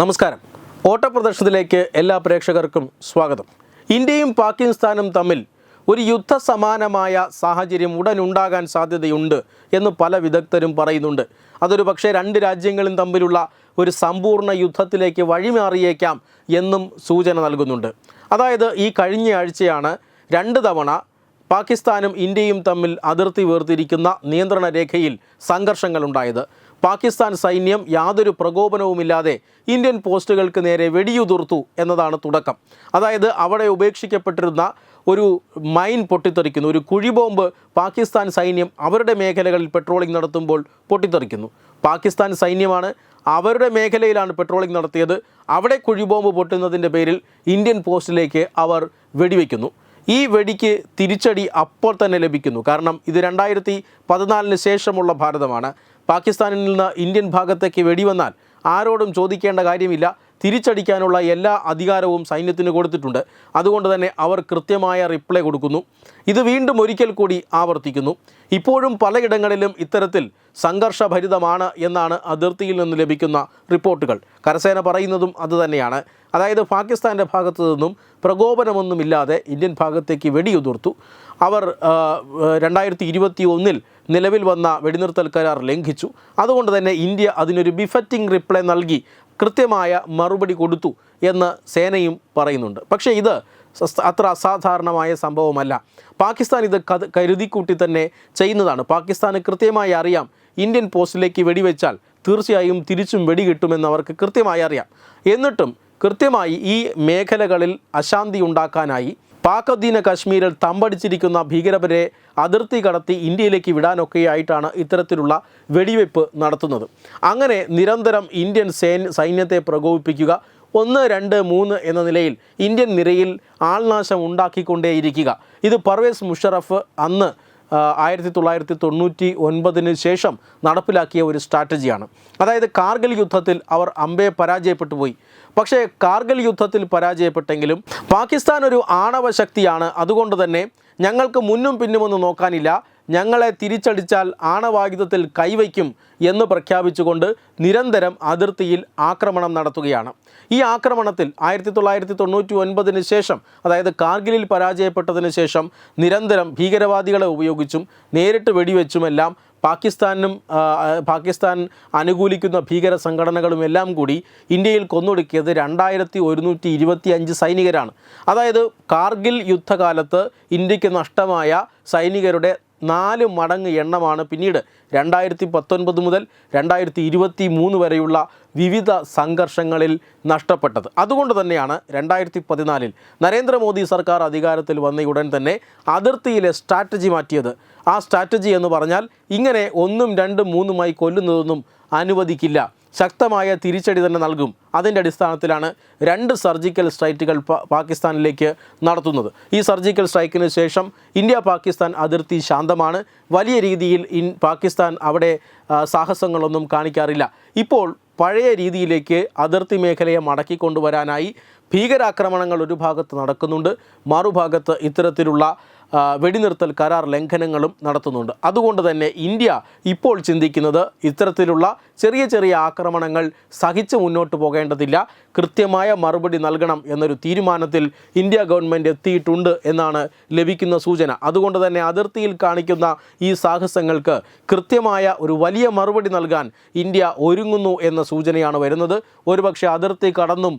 നമസ്കാരം. ഓട്ടപ്രദർശനത്തിലേക്ക് എല്ലാ പ്രേക്ഷകർക്കും സ്വാഗതം. ഇന്ത്യയും പാകിസ്ഥാനും തമ്മിൽ ഒരു യുദ്ധസമാനമായ സാഹചര്യം ഉടൻ ഉണ്ടാകാൻ സാധ്യതയുണ്ട് എന്ന് പല വിദഗ്ധരും പറയുന്നുണ്ട്. അതൊരു പക്ഷേ രണ്ട് രാജ്യങ്ങളും തമ്മിലുള്ള ഒരു സമ്പൂർണ യുദ്ധത്തിലേക്ക് വഴിമാറിയേക്കാം എന്നും സൂചന നൽകുന്നുണ്ട്. അതായത് ഈ കഴിഞ്ഞ ആഴ്ചയാണ് രണ്ട് തവണ പാകിസ്ഥാനും ഇന്ത്യയും തമ്മിൽ അതിർത്തി വേർതിരിക്കുന്ന നിയന്ത്രണ രേഖയിൽ സംഘർഷങ്ങളുണ്ടായത്. പാകിസ്ഥാൻ സൈന്യം യാതൊരു പ്രകോപനവുമില്ലാതെ ഇന്ത്യൻ പോസ്റ്റുകൾക്ക് നേരെ വെടിയുതിർത്തു എന്നതാണ് തുടക്കം. അതായത് അവിടെ ഉപേക്ഷിക്കപ്പെട്ടിരുന്ന ഒരു മൈൻ പൊട്ടിത്തെറിക്കുന്നു. ഒരു കുഴിബോംബ് പാകിസ്ഥാൻ സൈന്യം അവരുടെ മേഖലകളിൽ പെട്രോളിംഗ് നടത്തുമ്പോൾ പൊട്ടിത്തെറിക്കുന്നു. പാകിസ്ഥാൻ സൈന്യമാണ് അവരുടെ മേഖലയിലാണ് പെട്രോളിംഗ് നടത്തിയത്. അവിടെ കുഴിബോംബ് പൊട്ടുന്നതിന്റെ പേരിൽ ഇന്ത്യൻ പോസ്റ്റിലേക്ക് അവർ വെടിവെക്കുന്നു. ഈ വെടിക്ക് തിരിച്ചടി അപ്പോൾ തന്നെ ലഭിക്കുന്നു. കാരണം ഇത് രണ്ടായിരത്തി പതിനാലിന് ശേഷമുള്ള ഭാരതമാണ്. പാകിസ്ഥാനിൽ നിന്ന് ഇന്ത്യൻ ഭാഗത്തേക്ക് വെടിവന്നാൽ ആരോടും ചോദിക്കേണ്ട കാര്യമില്ല. തിരിച്ചടിക്കാനുള്ള എല്ലാ അധികാരവും സൈന്യത്തിന് കൊടുത്തിട്ടുണ്ട്. അതുകൊണ്ട് തന്നെ അവർ കൃത്യമായ റിപ്ലൈ കൊടുക്കുന്നു. ഇത് വീണ്ടും ഒരിക്കൽ കൂടി ആവർത്തിക്കുന്നു. ഇപ്പോഴും പലയിടങ്ങളിലും ഇത്തരത്തിൽ സംഘർഷഭരിതമാണ് എന്നാണ് അതിർത്തിയിൽ നിന്ന് ലഭിക്കുന്ന റിപ്പോർട്ടുകൾ. കരസേന പറയുന്നതും അതുതന്നെയാണ് അതായത് പാകിസ്ഥാന്റെ ഭാഗത്തു നിന്നും പ്രകോപനമൊന്നുമില്ലാതെ ഇന്ത്യൻ ഭാഗത്തേക്ക് വെടിയുതിർത്തു. അവർ രണ്ടായിരത്തി ഇരുപത്തി ഒന്നിൽ നിലവിൽ വന്ന വെടിനിർത്തൽ കരാർ ലംഘിച്ചു. അതുകൊണ്ട് തന്നെ ഇന്ത്യ അതിനൊരു ബിഫറ്റിംഗ് റിപ്ലൈ നൽകി. കൃത്യമായ മറുപടി കൊടുത്തു എന്ന് സേനയും പറയുന്നുണ്ട്. പക്ഷേ ഇത് അത്ര അസാധാരണമായ സംഭവമല്ല. പാകിസ്ഥാൻ ഇത് കരുതിക്കൂട്ടി തന്നെ ചെയ്യുന്നതാണ്. പാകിസ്ഥാന് കൃത്യമായി അറിയാം ഇന്ത്യൻ പോസ്റ്റിലേക്ക് വെടിവെച്ചാൽ തീർച്ചയായും തിരിച്ചും വെടി കിട്ടുമെന്ന് അവർക്ക് കൃത്യമായി അറിയാം. എന്നിട്ടും കൃത്യമായി ഈ മേഖലകളിൽ അശാന്തി ഉണ്ടാക്കാനായി പാക് അധീന കശ്മീരിൽ തമ്പടിച്ചിരിക്കുന്ന ഭീകരവരെ അതിർത്തി കടത്തി ഇന്ത്യയിലേക്ക് വിടാനൊക്കെയായിട്ടാണ് ഇത്തരത്തിലുള്ള വെടിവെപ്പ് നടത്തുന്നത്. അങ്ങനെ നിരന്തരം ഇന്ത്യൻ സേന സൈന്യത്തെ പ്രകോപിപ്പിക്കുക ഒന്ന് രണ്ട് മൂന്ന് എന്ന നിലയിൽ ഇന്ത്യൻ നിരയിൽ ആൾനാശം ഉണ്ടാക്കിക്കൊണ്ടേയിരിക്കുക. ഇത് പർവേസ് മുഷറഫ് അന്ന് ആയിരത്തി തൊള്ളായിരത്തി തൊണ്ണൂറ്റി ഒൻപതിന് ശേഷം നടപ്പിലാക്കിയ ഒരു സ്ട്രാറ്റജിയാണ്. അതായത് കാർഗിൽ യുദ്ധത്തിൽ അവർ അമ്പയെ പരാജയപ്പെട്ടു പോയി പക്ഷേ കാർഗിൽ യുദ്ധത്തിൽ പരാജയപ്പെട്ടെങ്കിലും പാകിസ്ഥാൻ ഒരു ആണവ ശക്തിയാണ്. അതുകൊണ്ട് തന്നെ ഞങ്ങൾക്ക് മുന്നും പിന്നുമൊന്നും നോക്കാനില്ല. ഞങ്ങളെ തിരിച്ചടിച്ചാൽ ആണവായുധത്തിൽ കൈവയ്ക്കും എന്ന് പ്രഖ്യാപിച്ചുകൊണ്ട് നിരന്തരം അതിർത്തിയിൽ ആക്രമണം നടത്തുകയാണ്. ഈ ആക്രമണത്തിൽ ആയിരത്തി തൊള്ളായിരത്തി തൊണ്ണൂറ്റി ഒൻപതിന് ശേഷം അതായത് കാർഗിലിൽ പരാജയപ്പെട്ടതിന് ശേഷം നിരന്തരം ഭീകരവാദികളെ ഉപയോഗിച്ചും നേരിട്ട് വെടിവെച്ചുമെല്ലാം പാകിസ്ഥാനും പാകിസ്ഥാൻ അനുകൂലിക്കുന്ന ഭീകര സംഘടനകളും എല്ലാം കൂടി ഇന്ത്യയിൽ കൊന്നൊടുക്കിയത് രണ്ടായിരത്തി ഒരുന്നൂറ്റി ഇരുപത്തി അഞ്ച് സൈനികരാണ്. അതായത് കാർഗിൽ യുദ്ധകാലത്ത് ഇന്ത്യയ്ക്ക് നഷ്ടമായ സൈനികരുടെ നാല് മടങ്ങ് എണ്ണമാണ് പിന്നീട് രണ്ടായിരത്തി പത്തൊൻപത് മുതൽ രണ്ടായിരത്തി ഇരുപത്തി മൂന്ന് വരെയുള്ള വിവിധ സംഘർഷങ്ങളിൽ നഷ്ടപ്പെട്ടത്. അതുകൊണ്ട് തന്നെയാണ് രണ്ടായിരത്തി പതിനാലിൽ നരേന്ദ്രമോദി സർക്കാർ അധികാരത്തിൽ വന്നയുടൻ തന്നെ അതിർത്തിയിലെ സ്ട്രാറ്റജി മാറ്റിയത്. ആ സ്ട്രാറ്റജി എന്ന് പറഞ്ഞാൽ ഇങ്ങനെ ഒന്നും രണ്ടും മൂന്നുമായി കൊല്ലുന്നതൊന്നും അനുവദിക്കില്ല. ശക്തമായ തിരിച്ചടി തന്നെ നൽകും. അതിന്റെ അടിസ്ഥാനത്തിലാണ് രണ്ട് സർജിക്കൽ സ്ട്രൈക്കുകൾ പാകിസ്ഥാനിലേക്ക് നടത്തുന്നത്. ഈ സർജിക്കൽ സ്ട്രൈക്കിന് ശേഷം ഇന്ത്യ പാകിസ്ഥാൻ അതിർത്തി ശാന്തമാണ്. വലിയ രീതിയിൽ ഇൻ പാകിസ്ഥാൻ അവിടെ സാഹസങ്ങളൊന്നും കാണിക്കാറില്ല. ഇപ്പോൾ പഴയ രീതിയിലേക്ക് അതിർത്തി മേഖലയെ മടക്കിക്കൊണ്ടുവരാനായി ഭീകരാക്രമണങ്ങൾ ഒരു ഭാഗത്ത് നടക്കുന്നുണ്ട്. മറുഭാഗത്ത് ഇത്തരത്തിലുള്ള വെടിനിർത്തൽ കരാർ ലംഘനങ്ങളും നടത്തുന്നുണ്ട്. അതുകൊണ്ട് തന്നെ ഇന്ത്യ ഇപ്പോൾ ചിന്തിക്കുന്നത് ഇത്തരത്തിലുള്ള ചെറിയ ചെറിയ ആക്രമണങ്ങൾ സഹിച്ച് മുന്നോട്ട് പോകേണ്ടതില്ല. കൃത്യമായ മറുപടി നൽകണം എന്നൊരു തീരുമാനത്തിൽ ഇന്ത്യ ഗവൺമെന്റ് എത്തിയിട്ടുണ്ട് എന്നാണ് ലഭിക്കുന്ന സൂചന. അതുകൊണ്ട് തന്നെ അതിർത്തിയിൽ കാണിക്കുന്ന ഈ സാഹസങ്ങൾക്ക് കൃത്യമായ ഒരു വലിയ മറുപടി നൽകാൻ ഇന്ത്യ ഒരുങ്ങുന്നു എന്ന സൂചനയാണ് വരുന്നത്. ഒരുപക്ഷെ അതിർത്തി കടന്നും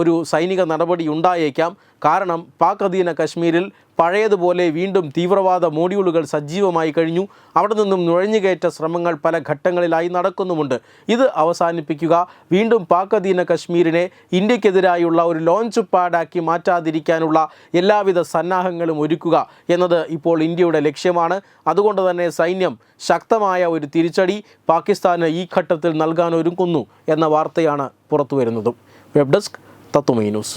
ഒരു സൈനിക നടപടി ഉണ്ടായേക്കാം. കാരണം പാക് അധീന കശ്മീരിൽ പഴയതുപോലെ വീണ്ടും തീവ്രവാദ മോഡ്യൂളുകൾ സജീവമായി കഴിഞ്ഞു. അവിടെ നിന്നും നുഴഞ്ഞുകയറ്റ ശ്രമങ്ങൾ പല ഘട്ടങ്ങളിലായി നടക്കുന്നുമുണ്ട്. ഇത് അവസാനിപ്പിക്കുക. വീണ്ടും പാക് അധീന കശ്മീരിനെ ഇന്ത്യക്കെതിരായുള്ള ഒരു ലോഞ്ച് പാഡാക്കി മാറ്റാതിരിക്കാനുള്ള എല്ലാവിധ സന്നാഹങ്ങളും ഒരുക്കുക എന്നത് ഇപ്പോൾ ഇന്ത്യയുടെ ലക്ഷ്യമാണ്. അതുകൊണ്ട് തന്നെ സൈന്യം ശക്തമായ ഒരു തിരിച്ചടി പാകിസ്ഥാന് ഈ ഘട്ടത്തിൽ നൽകാനൊരുങ്ങുന്നു എന്ന വാർത്തയാണ് പുറത്തു വരുന്നതും web desk Tatwamayi news.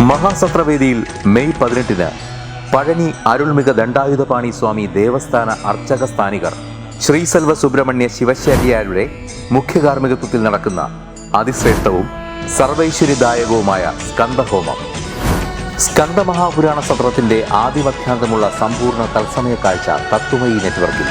മഹാസത്രവേദിയിൽ May പതിനെട്ടിന് പഴനി അരുൾമിക ദണ്ഡായുധപാണി സ്വാമി ദേവസ്ഥാന അർച്ചക സ്ഥാനികർ ശ്രീസെൽവ സുബ്രഹ്മണ്യ ശിവശാരിയാരുടെ മുഖ്യ കാർമ്മികത്വത്തിൽ നടക്കുന്ന അതിശ്രേഷ്ഠവും സർവൈശ്വര്യദായകവുമായ സ്കന്ദഹോമം സ്കന്ദമഹാപുരാണ സത്രത്തിന്റെ ആദിമധ്യാന്തമുള്ള സമ്പൂർണ തത്സമയ കാഴ്ച തത്വമയി നെറ്റ്വർക്കിൽ.